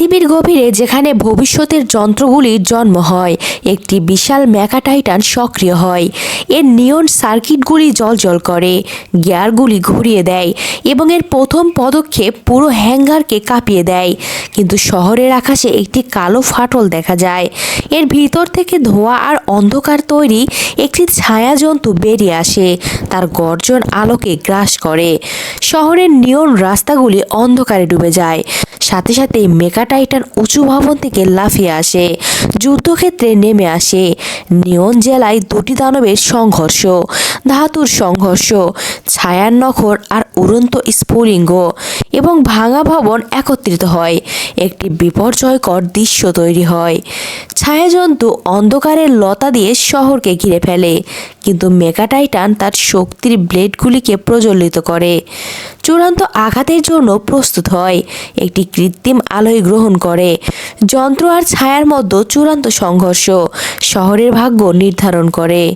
পৃথিবীর গভীরে যেখানে ভবিষ্যতের যন্ত্রগুলির জন্ম হয়, একটি বিশাল ম্যাকাটাইটান সক্রিয় হয়। এর নিয়ন সার্কিটগুলি জলজল করে, গিয়ারগুলি ঘুরিয়ে দেয় এবং এর প্রথম পদক্ষেপ পুরো হ্যাঙ্গারকে কাঁপিয়ে দেয়। কিন্তু শহরের আকাশে একটি কালো ফাটল দেখা যায়। এর ভিতর থেকে ধোঁয়া আর অন্ধকার তৈরি একটি ছায়া জন্তু বেরিয়ে আসে, তার গর্জন আলোকে গ্রাস করে। শহরের নিয়ন রাস্তাগুলি অন্ধকারে ডুবে যায়। সাথে সাথে মেকাটাইটান উঁচু ভবন থেকে লাফিয়ে আসে। যুদ্ধক্ষেত্রে নেমে আসে। নিয়ন জেলায় দুটি দানবের সংঘর্ষ, ধাতুর সংঘর্ষ, ছায়ার নখর আর উড়ন্ত স্ফুলিঙ্গ। এবং ভাঙা ভবন একত্রিত হয়। একটি বিপর্যয়কর দৃশ্য তৈরি হয়। ছায়াজন্তু অন্ধকারের লতা দিয়ে শহরকে ঘিরে ফেলে। কিন্তু মেকাটাইটান তার শক্তির ব্লেডগুলিকে প্রজ্বলিত করে। চূড়ান্ত আঘাতের জন্য প্রস্তুত হয়। একটি কৃত্রিম আলোয় গ্রহণ করে। যন্ত্র আর ছায়ার মধ্যে চূড়ান্ত সংঘর্ষ শহরের ভাগ্য নির্ধারণ করে।